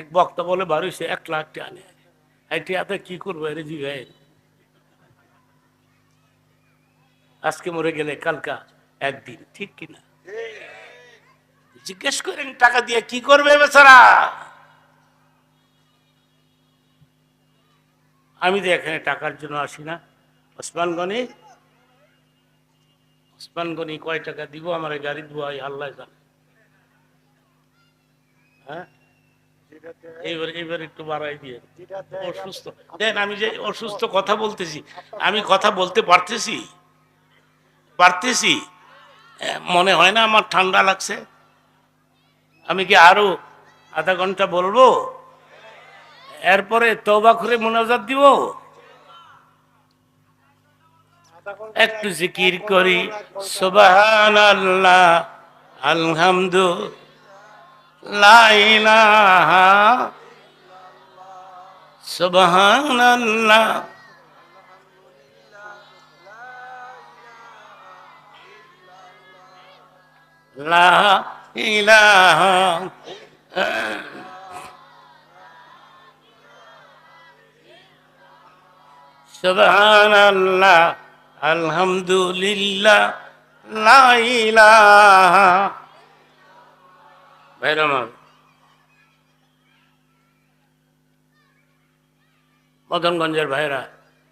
এক বক্তা বলে বারোইছে এক লাখ টাকা নেয় এই টিয়াতে কি করব, এর জিগায়। আজকে মরে গেলে কালকা একদিন, ঠিক কিনা জিজ্ঞেস করেন, টাকা দিয়ে কি করবে বেচারা? আমি তো এখানে টাকার জন্য আসি না। ওসমান গনি ওসমান গনি কয় টাকা দিব? আমার গাড়ি ধোয়াই আল্লাহ জানে হ্যাঁ? এইবার এইবার একটু বাড়াই দিয়ে। অসুস্থ। দেন আমি যে অসুস্থ কথা বলতেছি আমি কথা বলতে পারতেছি? পারতেছি? মনে হয় না আমার ঠান্ডা লাগছে। আমি কি আরও আধা ঘণ্টা বলব? এরপরে তবা করে মোনাজাত দিব? একটু জিকির করি। সুবাহান আল্লাহ আলহামদুলিল্লাহ সুবাহান আল্লাহ লা ইলাহা সুবহান আল্লাহ আলহামদুলিল্লাহ লা ইলাহা ভাইরা মদনগঞ্জের ভাইরা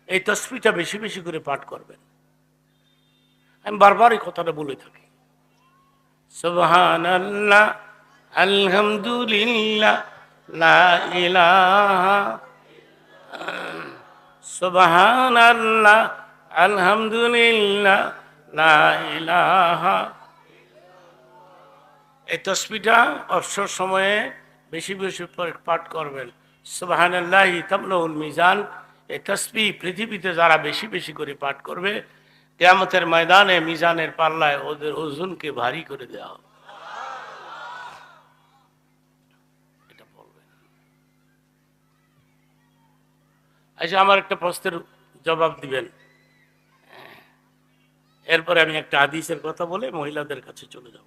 এই তসবিটা বেশি বেশি করে পাঠ করবেন। আমি বারবার এই কথাটা বলে থাকি। সুবহান আল্লাহ আলহামদুলিল্লাহ আলহামদুলিল্লাহ, লা ইলাহা এই তসবিটা অবসর সময়ে বেশি বেশি পাঠ করবেন। সুবাহান আল্লাহ তামলাউল মিজান। এই তসবি পৃথিবীতে যারা বেশি বেশি করে পাঠ করবে, কেয়ামতের ময়দানে মিজানের পাল্লায় ওদের ওজনকে ভারী করে দেওয়া হবে। আচ্ছা আমার একটা প্রশ্নের জবাব দিবেন। এরপরে আমি একটা হাদিসের কথা বলে মহিলাদের কাছে চলে যাব।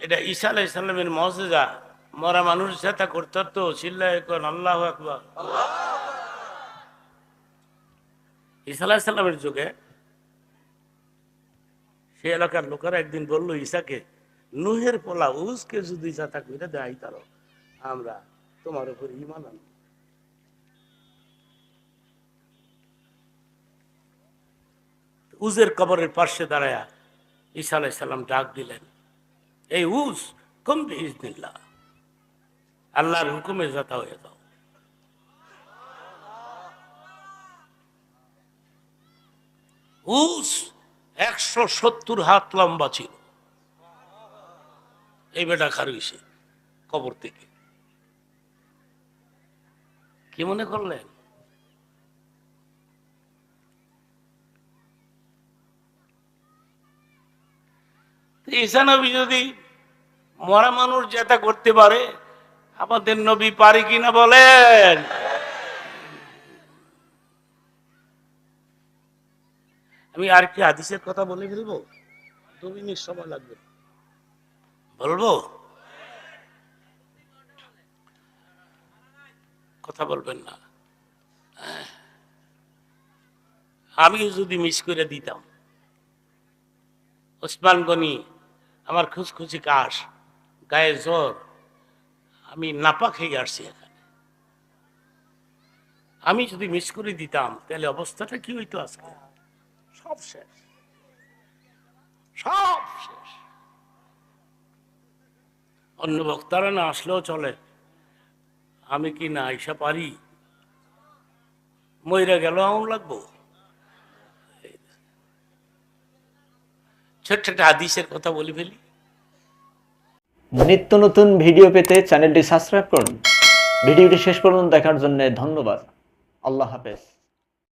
এটা ঈসা আলাই সাল্লামের মজেজা। মরা মানুষ যেটা করতে তো আল্লাহ আকবর। ঈসা আলাহ সাল্লামের যুগে সে এলাকার লোকেরা একদিন বলল, ঈশাকে, নুহের পোলা উসকে যদি যাতা করে দেয় তারো আমরা তোমার উপর ইমান আনব। উজের কবরের পার্শ্বে দাঁড়ায়া ঈসা আলাই সাল্লাম ডাক দিলেন, এই উজ, কম ইজনিল্লাহ আল্লাহর হুকুমে যাতা হয়ে যাও। উস একশো সত্তর হাত লম্বা ছিল। এই বেটা খারুইছে কবর থেকে। কি মনে করলেন? ঈসা নবী যদি মরা মানুষ যেটা করতে পারে, আমাদের নবী পারে কিনা বলেন। আমি আর কি হাদিসের কথা বলে ফেলব? দু মিনিট সময় লাগবে। বলব? কথা বলবেন না। আমি যদি মিস করে দিতাম, ওসমান গনি আমার খুশখুশি কাশ গায়ে জ্বর আমি নাপা খেয়ে আসছি এখানে। আমি যদি মিস করে দিতাম তাহলে অবস্থাটা কি হইতো আজকে? সব শেষ। সব শেষ। অন্য বক্তারা না আসলেও চলে। আমি কি না আইসা পারি? মইরা গেল আম লাগবো? ছোট্ট একটা হাদিসের কথা বলে ফেলি। নিত্য নতুন ভিডিও পেতে চ্যানেলটি সাবস্ক্রাইব করুন। ভিডিওটি শেষ পর্যন্ত দেখার জন্য ধন্যবাদ। আল্লাহ হাফেজ।